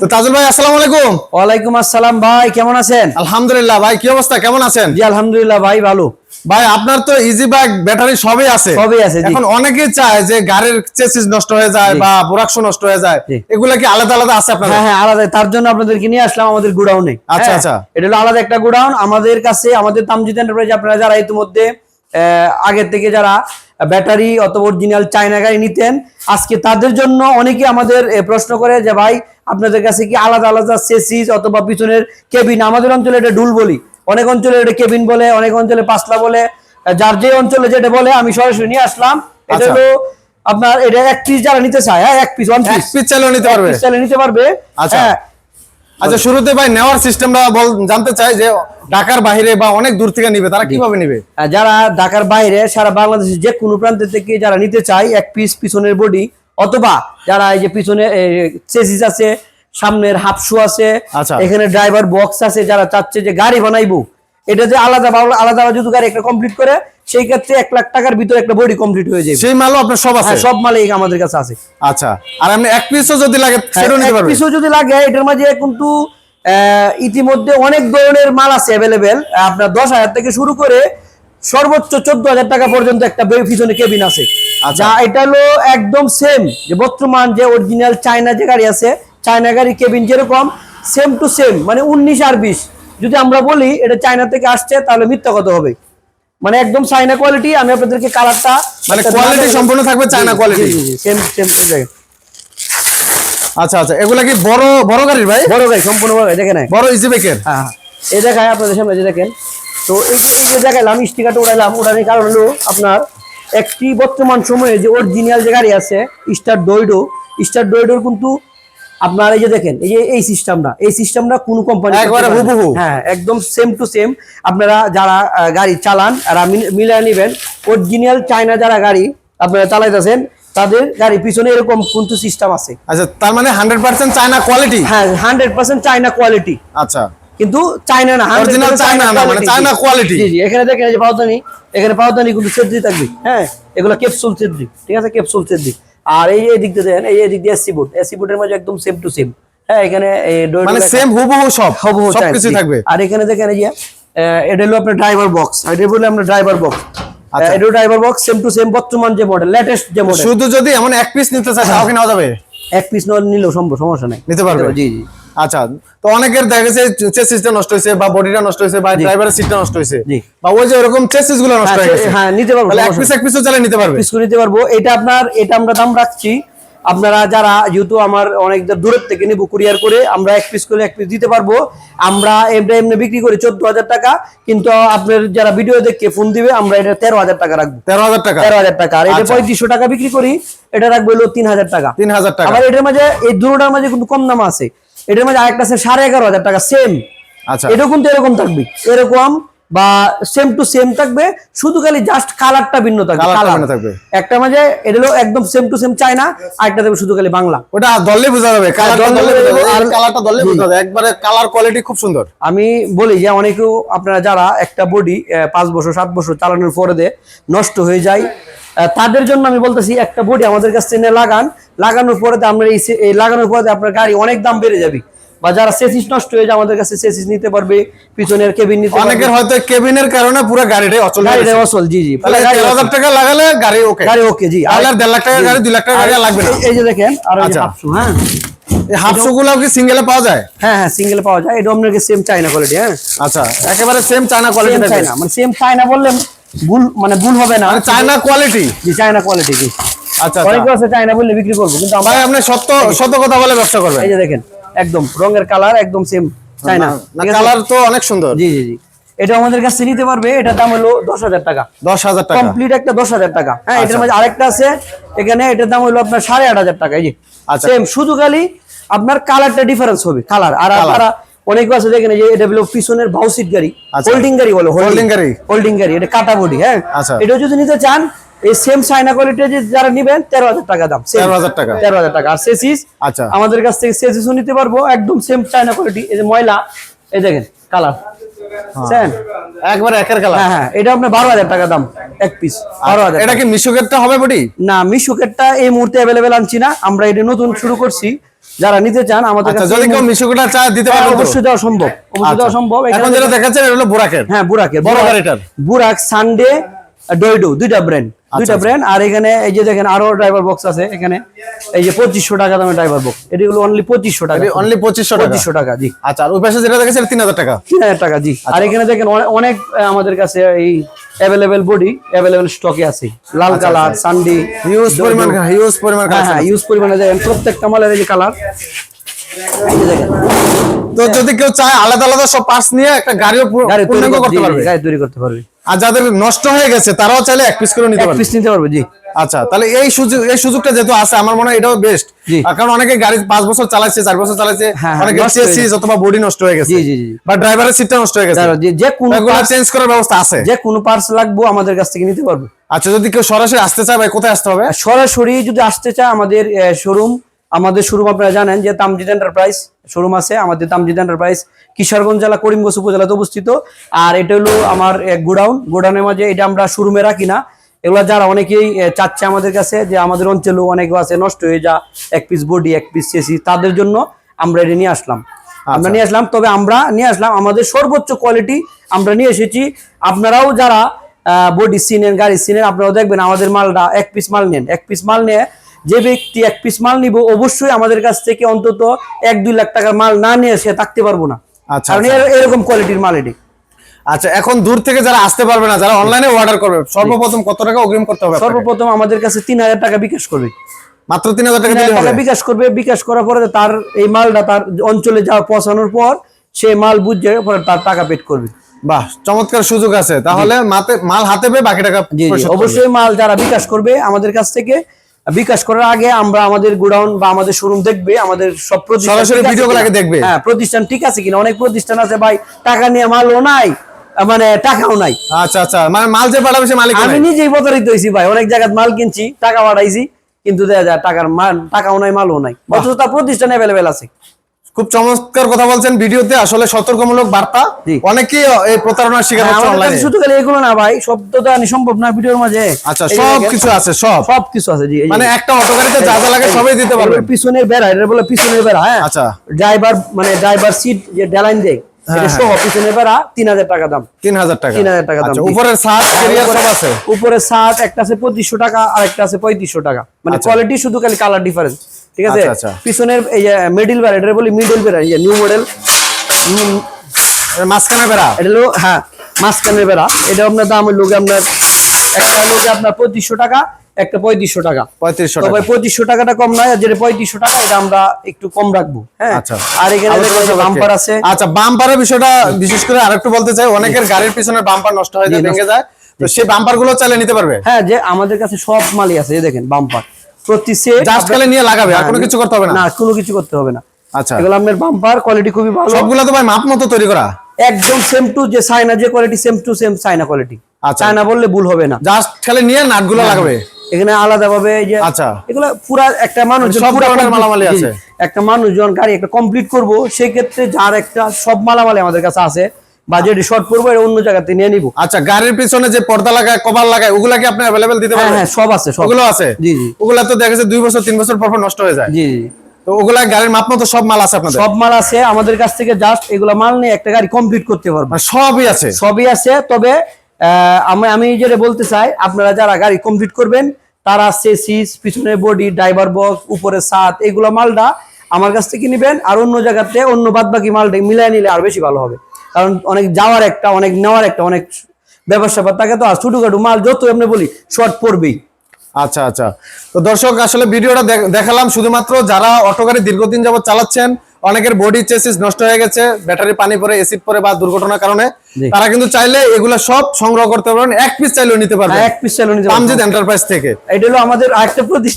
তো তাজুল ভাই আসসালামু আলাইকুম। ওয়ালাইকুম আসসালাম ভাই কেমন আছেন? আলহামদুলিল্লাহ ভাই কি অবস্থা? কেমন আছেন? জি আলহামদুলিল্লাহ ভাই ভালো। ভাই আপনার তো ইজি ব্যাটারি সবই আছে। সবই আছে, এখন অনেকে চায় যে গাড়ির চেসিস নষ্ট হয়ে যায় বা প্রোডাকশন নষ্ট হয়ে যায়। এগুলা কি আলাদা আলাদা আছে আপনার হ্যাঁ হ্যাঁ আলাদা। তার জন্য আপনাদেরকে নিয়ে আসলাম আমাদের গোডাউনে। আচ্ছা, আচ্ছা। এটা হলো আলাদা একটা গোডাউন। আমাদের কাছে আমাদের তামজিদ এন্টারপ্রাইজ আপনারা যারা ইতিমধ্যে আগের থেকে যারা ব্যাটারি অথবা অরিজিনাল চায়না গাড়ি নিতেন। আজকে তাদের জন্য অনেকে আমাদের প্রশ্ন করে যে ভাই আপনাদের কাছে কি আলাদা আলাদা সেসিস অথবা পিছনের কেবিন? আমাদের অঞ্চলে এটা ডুল বলি। অনেক অঞ্চলে এটা কেবিন বলে অনেক অঞ্চলে পাসলা বলে। যার যে অঞ্চলে যেটা বলে আমি সরাসরি নিয়ে আসলাম। এটা আচ্ছা। হলো আপনার এটা এক পিস যারা নিতে চায় হ্যাঁ এক পিস ওয়ান পিস পিস চাইলেও নিতে পারবে। চাইলে নিতে পারবে। আচ্ছা। আচ্ছা শুরুতে ভাই নেওয়ার সিস্টেমটা জানতে চাই যে ঢাকার বাইরে বা অনেক দূর থেকে নিবে তারা কীভাবে নিবে যারা ঢাকার বাইরে সারা বাংলাদেশের যে কোনো প্রান্ত থেকে যারা নিতে চায় এক পিস পিছনের বডি অথবা যারা এই যে পিছনে চেসিস আছে সামনের হাফশু আছে আচ্ছা। এখানে ড্রাইভার বক্স আছে যারা চাচ্ছে যে গাড়ি বানাইবো এটা যে আলাদা আলাদা যদি গাড়ি একটা কমপ্লিট করে সেই ক্ষেত্রে এক লাখ টাকার ভিতরে একটা বডি কমপ্লিট হয়ে যাবে। সেই মালও আপনার সব আছে? হ্যাঁ সব মালিক আমাদের কাছে আছে। আচ্ছা আর আপনি এক পিসও যদি লাগে সেটাও নিতে হ্যাঁ, এক পিসও যদি লাগে এটার মাঝে কিন্তু ইতিমধ্যে অনেক ধরনের মাল আছে অ্যাভেলেবেল আপনার দশ হাজার থেকে শুরু করে সর্বোচ্চ চোদ্দ হাজার টাকা পর্যন্ত একটা পিছনে কেবিন আছে। আচ্ছা। যা এটা হলো একদম সেম যে বর্তমান যে অরিজিনাল চায়না যে গাড়ি আছে চায়না গাড়ি কেবিন যেরকম সেম টু সেম মানে উনিশ আর বিশ। যদি আমরা বলি এটা চায়না থেকে আসছে তাহলে মিথ্যা কথা হবে। মানে একদম চায়না কোয়ালিটি আমি আপনাদেরকে কালারটা মানে কোয়ালিটি সম্পূর্ণ থাকবে China quality। Same same same আচ্ছা আচ্ছা এগুলা কি বড় বড় গাড়ির ভাই? বড় গাড়ি সম্পূর্ণ বড় গাড়ি দেখে বড় ইজি বাইকের হ্যাঁ হ্যাঁ। এই দেখায় আপনাদের সামনে যে দেখেন। তো এই যে এই যে দেখাইলাম স্টিকারটা উড়াইলাম উড়ানোর কারণ হলো আপনার একটি বর্তমান সময়ে যে অরিজিনাল যে গাড়ি আছে স্টার ডোইডো স্টার ডোইডোর কিন্তু আপনার এই যে দেখেন এই যে এই সিস্টেমটা এই সিস্টেমটা কোন কোম্পানি একবারে হুবহু। হ্যাঁ একদম সেম টু সেম আপনারা যারা গাড়ি চালান আর মিলিয়ে নেবেন। অরিজিনাল চায়না যারা গাড়ি আপনারা চালাইতেছেন তাদের গাড়ি পিছনে এরকম কিন্তু সিস্টেম আছে। আচ্ছা তার মানে হান্ড্রেড পার্সেন্ট চায়না কোয়ালিটি হ্যাঁ হান্ড্রেড পার্সেন্ট চায়না কোয়ালিটি আচ্ছা। কিন্তু চায়না না 100% চায়না না, মানে চায়না কোয়ালিটি জি জি এখানে দেখেন এই যে পাউদানি এখানে পাউদানি কিন্তু সেদ্রি থাকবে। হ্যাঁ এগুলো ক্যাপসুল সেদ্রি ঠিক আছে ক্যাপসুল সেদ্রি আর এই এই দিক দিয়ে দেখেন এই এদিক দিক দিয়ে এসি বোর্ড এসি বোর্ডের মধ্যে একদম সেম টু সেম হ্যাঁ এখানে মানে সেম হুবহু সব। হুবহু সবকিছু থাকবে। আর এখানে দেখেন এই যে এটা হলো আপনার ড্রাইভার বক্স এটা বলে আমরা ড্রাইভার বক্স আচ্ছা। এটা driver box same to same বর্তমান যে মডেল লেটেস্ট যে মডেল শুধু যদি এমন এক পিস নিতে চায় তাহলে কি নেওয়া যাবে এক পিস নিলেও সম্ভব সমস্যা নাই। নিতে পারবে? জি জি। আচ্ছা তো অনেকের দেখা গেছে চেসিসটা নষ্ট হয়েছে বা বডিটা নষ্ট হয়েছে বা ড্রাইভারের সিটটা নষ্ট হয়েছে। বা ওই যে এরকম চেসিসগুলো নষ্ট হয়ে গেছে। হ্যাঁ নিতে পারব এক পিস এক পিসও চাইলে নিতে পারবে। পিস করে নিতে পারব। এটা আপনার এটা আমরা দাম রাখছি। আপনারা যারা যেহেতু আমার অনেক দূরের থেকে নিবো কুরিয়ার করে আমরা এক পিস করে এক পিস দিতে পারব। আমরা এমনি এমনি বিক্রি করি চোদ্দ হাজার টাকা কিন্তু আপনার যারা ভিডিও দেখে ফোন দিবে আমরা এটা তেরো হাজার টাকা রাখব। তেরো হাজার টাকা। তেরো হাজার টাকা। আর এটা আচ্ছা। পঁয়ত্রিশশো টাকা বিক্রি করি এটা রাখব হলো তিন হাজার টাকা। তিন হাজার টাকা। আবার এটার মাঝে এই দুটোটার মাঝে কিন্তু কম দাম আছে। এটার মাঝে আরেকটা আছে সাড়ে এগারো হাজার টাকা সেম আচ্ছা এটাও কিন্তু এরকম থাকবে এরকম বা সেম টু সেম থাকবে শুধু খালি জাস্ট কালারটা ভিন্ন থাকবে। ভিন্ন থাকবে। একটা মাঝে এটা হলো একদম সেম টু সেম চায়না আরেকটা থাকবে শুধু খালি বাংলা ওটা ধরলে বোঝা যাবে কালারটা যাবে। যাবে আর- কালারটা জি। বোঝা যাবে একবারে কালার কোয়ালিটি খুব সুন্দর আমি বলি যে অনেকেও আপনারা যারা একটা বডি পাঁচ বছর সাত বছর চালানোর পরে দে নষ্ট হয়ে যায় তাদের জন্য আমি বলতেছি একটা বডি আমাদের কাছ থেকে লাগান। লাগানোর পরে আমরা এই লাগানোর পরে আপনার গাড়ি অনেক দাম বেড়ে যাবে। বা যারা সেসিস নষ্ট হয়ে যায় আমাদের কাছে সেসিস নিতে পারবে পিছনের কেবিন নিতে পারবে। অনেকের হয়তো কেবিনের কারণে পুরো গাড়িটাই অচল হয়ে গাড়িটা গেছে। জি জি তাহলে গাড়ি তেরো হাজার অচল। টাকা লাগালে গাড়ি ওকে গাড়ি ওকে জি। আর দেড় লাখ টাকা। গাড়ি দুই লাখ টাকার গাড়ি লাগবে না। এই- যে দেখেন আর এই আচ্ছা। হাফসু, হ্যাঁ? এই হাফশো গুলো কি সিঙ্গেলে পাওয়া যায়? হ্যাঁ হ্যাঁ সিঙ্গেল পাওয়া যায়। এটা আপনাকে সেম চাইনা কোয়ালিটি হ্যাঁ? আচ্ছা একেবারে সেম চায়না কোয়ালিটি চাইনা মানে সেম চাইনা বললে ভুল মানে ভুল হবে না। মানে চায়না কোয়ালিটি জি চাইনা কোয়ালিটি জি। আচ্ছা অনেকে আচ্ছা আছে চাইনা বললে বিক্রি করব কিন্তু ভাই আপনি সত্য সত্য কথা বলে ব্যবসা করবেন। এই যে দেখেন একদম রঙের কালার একদম সেম আছে? কালার তো অনেক সুন্দর। জি জি জি। এটা আমাদের কাছে নিতে পারবে এটার দাম হলো দশ হাজার টাকা। দশ হাজার টাকা। কমপ্লিট একটা দশ হাজার টাকা। হ্যাঁ এটার আচ্ছা। মধ্যে আরেকটা আছে এখানে এটার দাম হলো আপনার সাড়ে আট হাজার টাকা এই যে। আচ্ছা। সেম শুধু খালি আপনার কালারটা ডিফারেন্স হবে কালার আর আপনারা অনেকে আছে দেখেন যে এটা হলো পিছনের বাউসিট গাড়ি আচ্ছা। হোল্ডিং গাড়ি বলে Holding গাড়ি। হোল্ডিং গাড়ি এটা কাটা বডি হ্যাঁ? আচ্ছা। এটা যদি নিতে চান এই সেম চাইনা কোয়ালিটি যারা নিবেন তেরো হাজার টাকা দাম same। 13,000 টাকা। তেরো হাজার টাকা। আর সেসিস আচ্ছা। আমাদের কাছ থেকে সেসিসও নিতে পারব একদম সেম চাইনা কোয়ালিটি এই যে ময়লা এই দেখেন কালার বুঝছেন একবারে একের কালার হ্যাঁ হ্যাঁ এটা আপনার বারো হাজার টাকা দাম এক পিস বারো হাজার এটা কি মিশুকেরটা হবে বডি? না মিশুকেরটা এই মুহূর্তে অ্যাভেলেবেল আনছি না। আমরা এটা নতুন শুরু করছি। যারা নিতে চান আমাদের আচ্ছা কাছে যদি কেউ মিশুকুটা চায় দিতে পারে পারবেন অবশ্যই দেওয়া সম্ভব অবশ্যই দেওয়া আচ্ছা। সম্ভব। এখন যেটা দেখাচ্ছেন এটা হলো বুরাকের। হ্যাঁ বুরাকের। বড় গাড়িটার। বুরাক সানডে ডয়ডো দুইটা ব্র্যান্ড। দুইটা আচ্ছা। ব্র্যান্ড আর এখানে এই যে দেখেন আরও ড্রাইভার বক্স আছে এখানে। এই যে পঁচিশশো টাকা দামের ড্রাইভার বক্স এগুলো অনলি পঁচিশশো টাকা। অনলি পঁচিশশো টাকা? পঁচিশশো টাকা জি। আচ্ছা আর ওই পাশে যেটা দেখেছেন তিন হাজার টাকা? তিন হাজার টাকা জি। আর এখানে দেখেন অনেক আমাদের কাছে এই অ্যাভেলেবেল বডি অ্যাভেলেবেল স্টকে আছে। লাল কালার সানডে হিউজ পরিমাণ হিউজ পরিমাণ হ্যাঁ collection হ্যাঁ ইউজ পরিমাণে দেখেন প্রত্যেকটা মালের এই যে কালার দেখেন। তো যদি কেউ চায় আলাদা আলাদা সব পার্টস নিয়ে একটা গাড়িও পূর্ণাঙ্গ করতে পারবে? গাড়ি তৈরি করতে পারবে। আর যাদের নষ্ট হয়ে গেছে তারাও চাইলে এক পিস করে নিতে এক পারবে। পিস নিতে পারবে জি। আচ্ছা তাহলে এই সুযোগ এই সুযোগটা যেহেতু আছে আমার মনে হয় এটাও বেস্ট। কারণ অনেকে গাড়ি পাঁচ বছর চালাচ্ছে চার বছর চালাচ্ছে হ্যাঁ, হ্যাঁ, অনেকে চেসিস অথবা বডি নষ্ট হয়ে গেছে। জি, জি, জি। বা ড্রাইভারের সিটটা নষ্ট হয়ে গেছে। যে কোনো চেঞ্জ করার ব্যবস্থা আছে। যে কোনো পার্টস লাগবো আমাদের কাছ থেকে নিতে পারবে। আচ্ছা যদি কেউ সরাসরি আসতে চায় ভাই কোথায় আসতে হবে? সরাসরি যদি আসতে চায় আমাদের শোরুম আমাদের শোরুম আপনারা জানেন যে তামজিদ এন্টারপ্রাইজ শোরুম আছে আমাদের তামজিদ এন্টারপ্রাইজ কিশোরগঞ্জ জেলা করিমগঞ্জ উপজেলাতে অবস্থিত। আর এটা হলো আমার গোডাউন। গোডাউনের মাঝে এটা আমরা শোরুমে রাখি না। এগুলো যারা অনেকেই চাচ্ছে আমাদের কাছে যে আমাদের অঞ্চলেও অনেকে আছে নষ্ট হয়ে যা এক পিস বডি এক পিস চেসি তাদের জন্য আমরা এটা নিয়ে আসলাম। আমরা নিয়ে আসলাম তবে আমরা নিয়ে আসলাম আমাদের সর্বোচ্চ কোয়ালিটি আমরা নিয়ে এসেছি। আপনারাও যারা বডি সিনেন গাড়ি সিনেন আপনারাও দেখবেন আমাদের মালটা এক পিস মাল নেন। এক পিস মাল নিয়ে যে ব্যক্তি এক পিস মাল নিব অবশ্যই আমাদের কাছ থেকে অন্তত এক দুই লাখ টাকার মাল না নিয়ে সে থাকতে পারব না। আচ্ছা, আচ্ছা। এরকম কোয়ালিটির মাল এটি। আচ্ছা এখন দূর থেকে যারা আসতে পারবে না যারা অনলাইনে অর্ডার করবে সর্বপ্রথম কত টাকা অগ্রিম করতে হবে সর্বপ্রথম আমাদের কাছে তিন হাজার টাকা বিকাশ করবে। মাত্র তিন হাজার টাকা বিকাশ করবে বিকাশ করার পরে তার এই মালটা তার অঞ্চলে যাওয়া পৌঁছানোর পর সে মাল বুঝে পরে তার টাকা পেড করবে। বাহ চমৎকার সুযোগ আছে। তাহলে মাল হাতে পেয়ে বাকি টাকা। অবশ্যই মাল যারা বিকাশ করবে আমাদের কাছ থেকে বিকাশ করার আগে আমরা আমাদের গোডাউন বা আমাদের শোরুম দেখবে আমাদের সব প্রতিষ্ঠান সরাসরি ঠিক আছে কিনা? আগে দেখবে। হ্যাঁ প্রতিষ্ঠান ঠিক আছে কিনা? অনেক প্রতিষ্ঠান আছে ভাই টাকা নিয়ে মালও নাই মানে টাকাও নাই। আচ্ছা আচ্ছা মানে মাল যে পাঠাবে সে মালিক আমি নিজেই প্রতারিত হয়েছি ভাই অনেক জায়গায় মাল কিনছি টাকা পাঠাইছি কিন্তু দেখা যায় টাকার মাল টাকাও নাই মালও নাই। অথচ তার প্রতিষ্ঠান অ্যাভেলেবেল আছে। খুব চমৎকার কথা বলছেন ভিডিওতে আসলে সতর্কমূলক বার্তা। অনেকেই এই প্রতারণার শিকার হ্যাঁ, হচ্ছে অনলাইনে শুধু খালি এগুলো না ভাই সব তো দেওয়া সম্ভব না ভিডিওর মাঝে। আচ্ছা সব কিছু আছে সব? সব কিছু আছে জি মানে একটা অটো গাড়িতে যা যা লাগে সবই দিতে এগুলো পিছনের বেড়া এটা বলে পিছনের বেড়া হ্যাঁ? আচ্ছা। ড্রাইভার মানে ড্রাইভার সিট যে ডেলাইন দেয় হ্যাঁ, এটা সহ পিছনের বেড়া তিন হাজার টাকা দাম। তিন হাজার টাকা। তিন হাজার টাকা দাম, আচ্ছা উপরের সাত সব আছে? একটা আছে পঁচিশশো টাকা আর একটা আছে পঁয়ত্রিশশো টাকা। মানে আচ্ছা। কোয়ালিটি শুধু খালি কালার ডিফারেন্স ঠিক আছে? আচ্ছা, আচ্ছা। পিছনের এই যে মিডিল বেড়া এটা বলি মিডল বেড়া এই যে নিউ মডেল মাঝখানে বেড়া এটা হলো হ্যাঁ মাঝখানের বেড়া এটা আপনার দাম হলো আপনার একটা হলো আপনার পঁচিশশো টাকা একটা পঁয়ত্রিশশো টাকা। পঁয়ত্রিশশো তবে টাকা। পঁচিশশো টাকাটা কম নয় আর যেটা পঁয়ত্রিশশো টাকা এটা আমরা একটু কম রাখব হ্যাঁ? আচ্ছা। আর এখানে বাম্পার আছে। আচ্ছা বাম্পারের বিষয়টা বিশেষ করে আরেকটু বলতে চাই। অনেকের গাড়ির পিছনে বাম্পার নষ্ট হয়ে যায় ভেঙে যায়। তো সেই বাম্পারগুলো চাইলে নিতে পারবে? হ্যাঁ যে আমাদের কাছে সব মালই আছে এই দেখেন বাম্পার প্রতি সেট জাস্ট খালি নিয়ে লাগাবে আর কোনো কিছু করতে হবে না? না কোনো কিছু করতে হবে না। আচ্ছা। এগুলো আপনার বাম্পার কোয়ালিটি খুবই ভালো। সবগুলো তো ভাই মাপ মতো তৈরি করা? একদম সেম টু যে চায়না যে quality same to same China quality আচ্ছা। চায়না বললে ভুল হবে না। জাস্ট খালি নিয়ে নাটগুলো লাগাবে? এখানে আলাদা ভাবে যে আচ্ছা। এগুলো পুরা একটা মানুষ মানে সব ধরনের মালামালি আছে। একটা মানুষ যখন গাড়ি একটা কমপ্লিট করব সেই ক্ষেত্রে যার একটা সব মালামালি আমাদের কাছে আছে। বা যেটি শর্ট পড়ব এটা অন্য জায়গাতে নিয়ে নিব। আচ্ছা গাড়ির পিছনে যে পর্দা লাগায় কভার লাগায় ওগুলা কি আপনি অ্যাভেলেবেল দিতে হ্যাঁ হ্যাঁ সব আছে ওগুলো আছে? জি জি। ওগুলা তো দেখা দুই বছর তিন বছর পর পর নষ্ট হয়ে যায়। জি জি। তো ওগুলা গাড়ির মাপ মতো সব মাল আছে আপনাদের? সব মাল আছে আমাদের কাছ থেকে জাস্ট এগুলো মাল নিয়ে একটা গাড়ি কমপ্লিট করতে পারব। মানে সবই আছে? সবই আছে তবে আমি আমি যেটা বলতে চাই আপনারা যারা গাড়ি কমপ্লিট করবেন তারা সেসিস পিছনে বডি ড্রাইভার বক্স উপরে সাত এগুলো মালটা আমার কাছ থেকে নিবেন আর অন্য জায়গাতে অন্য বাদ বাকি মালটা মিলাই নিলে আর বেশি ভালো হবে। কারণ অনেক যাওয়ার একটা অনেক নেওয়ার একটা অনেক ব্যবসা থাকে তো আর ছোটখাটো মাল যত এমনি বলি শর্ট পড়বেই। আচ্ছা আচ্ছা। তো দর্শক আসলে ভিডিওটা দেখালাম শুধুমাত্র যারা অটো গাড়ি দীর্ঘদিন যাবত চালাচ্ছেন অনেকের বডি চেসিস নষ্ট হয়ে গেছে ব্যাটারি পানি পরে এসিড পরে বা দুর্ঘটনার কারণে তারা কিন্তু চাইলে এগুলা সব সংগ্রহ করতে পারবেন এক পিস চাইলেও নিতে পারবেন। এক পিস চালু নিতে আমজিদ এন্টারপ্রাইজ থেকে। এটা হলো আমাদের আরেকটা প্রতিষ্ঠান।